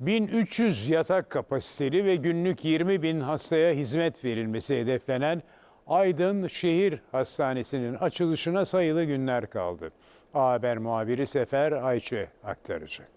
1300 yatak kapasiteli ve günlük 20 bin hastaya hizmet verilmesi hedeflenen Aydın Şehir Hastanesi'nin açılışına sayılı günler kaldı. A Haber muhabiri Sefer Ayçe aktaracak.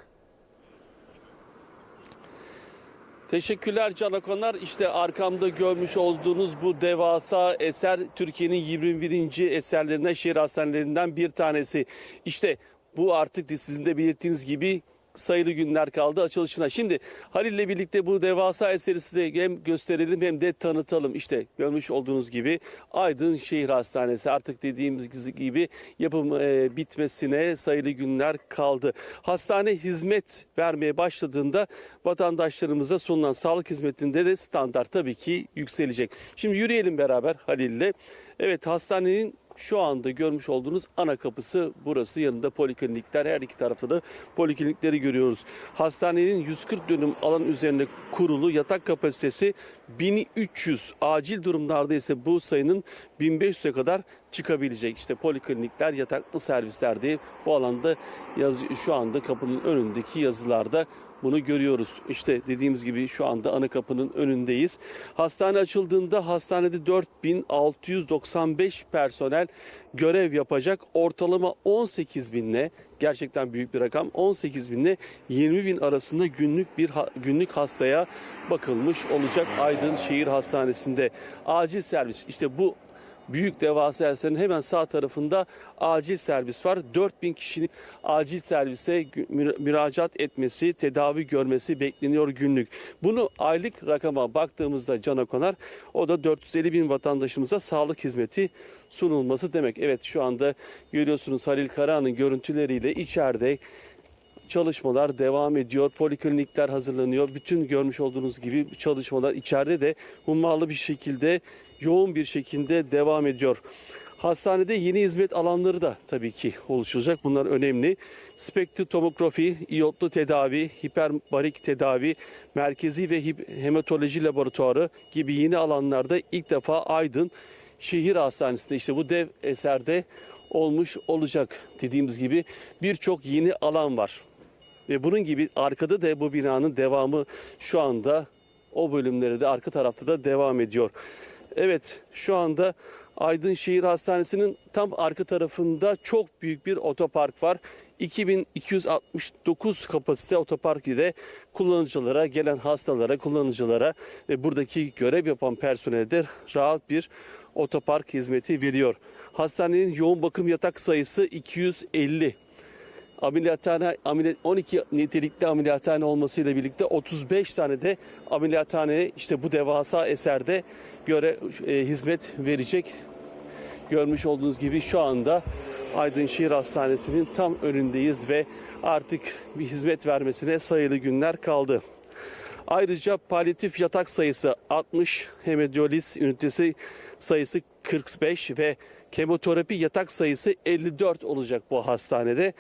Teşekkürler Can Akonar. İşte arkamda görmüş olduğunuz bu devasa eser Türkiye'nin 21. eserlerinden, şehir hastanelerinden bir tanesi. İşte bu artık sizin de belirttiğiniz gibi sayılı günler kaldı açılışına. Şimdi Halil ile birlikte bu devasa eseri size hem gösterelim hem de tanıtalım. İşte görmüş olduğunuz gibi Aydın Şehir Hastanesi artık dediğimiz gibi yapım e, bitmesine sayılı günler kaldı. Hastane hizmet vermeye başladığında vatandaşlarımıza sunulan sağlık hizmetinde de standart tabii ki yükselecek. Şimdi yürüyelim beraber Halil'le. Evet hastanenin şu anda görmüş olduğunuz ana kapısı burası. Yanında poliklinikler her iki tarafta da poliklinikleri görüyoruz. Hastanenin 140 dönüm alan üzerine kurulu yatak kapasitesi 1300. Acil durumlarda ise bu sayının 1500'e kadar çıkabilecek. İşte poliklinikler, yataklı servisler diye bu alanda yaz, şu anda kapının önündeki yazılarda bunu görüyoruz. İşte dediğimiz gibi şu anda ana kapının önündeyiz. Hastane açıldığında hastanede 4695 personel görev yapacak. Ortalama 18 binle gerçekten büyük bir rakam 18 binle 20 bin arasında günlük bir günlük hastaya bakılmış olacak Aydın Şehir Hastanesi'nde. Acil servis işte bu büyük devasa eserin hemen sağ tarafında acil servis var. 4000 kişinin acil servise müracaat etmesi, tedavi görmesi bekleniyor günlük. Bunu aylık rakama baktığımızda cana konar. O da 450 bin vatandaşımıza sağlık hizmeti sunulması demek. Evet şu anda görüyorsunuz Halil Karahan'ın görüntüleriyle içeride çalışmalar devam ediyor. Poliklinikler hazırlanıyor. Bütün görmüş olduğunuz gibi çalışmalar içeride de hummalı bir şekilde, yoğun bir şekilde devam ediyor. Hastanede yeni hizmet alanları da tabii ki oluşacak. Bunlar önemli. Spektrotomografi, iyotlu tedavi, hiperbarik tedavi, merkezi ve hematoloji laboratuvarı gibi yeni alanlarda ilk defa Aydın Şehir Hastanesi'nde işte bu dev eserde olmuş olacak. Dediğimiz gibi birçok yeni alan var. Ve bunun gibi arkada da bu binanın devamı şu anda o bölümleri de arka tarafta da devam ediyor. Evet şu anda Aydın Şehir Hastanesi'nin tam arka tarafında çok büyük bir otopark var. 2269 kapasite otopark ile kullanıcılara, gelen hastalara, kullanıcılara ve buradaki görev yapan personele rahat bir otopark hizmeti veriyor. Hastanenin yoğun bakım yatak sayısı 250 ameliyathane ameliyat 12 nitelikli ameliyathane olmasıyla birlikte 35 tane de ameliyathane işte bu devasa eserde göre e, hizmet verecek. Görmüş olduğunuz gibi şu anda Aydın Şehir Hastanesi'nin tam önündeyiz ve artık bir hizmet vermesine sayılı günler kaldı. Ayrıca palyatif yatak sayısı 60, hemodiyaliz ünitesi sayısı 45 ve kemoterapi yatak sayısı 54 olacak bu hastanede.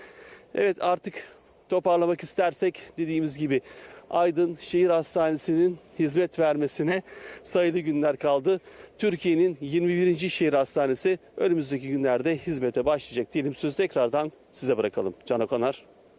Evet artık toparlamak istersek dediğimiz gibi Aydın Şehir Hastanesi'nin hizmet vermesine sayılı günler kaldı. Türkiye'nin 21. şehir hastanesi önümüzdeki günlerde hizmete başlayacak diyelim. Sözü tekrardan size bırakalım. Can Okonar.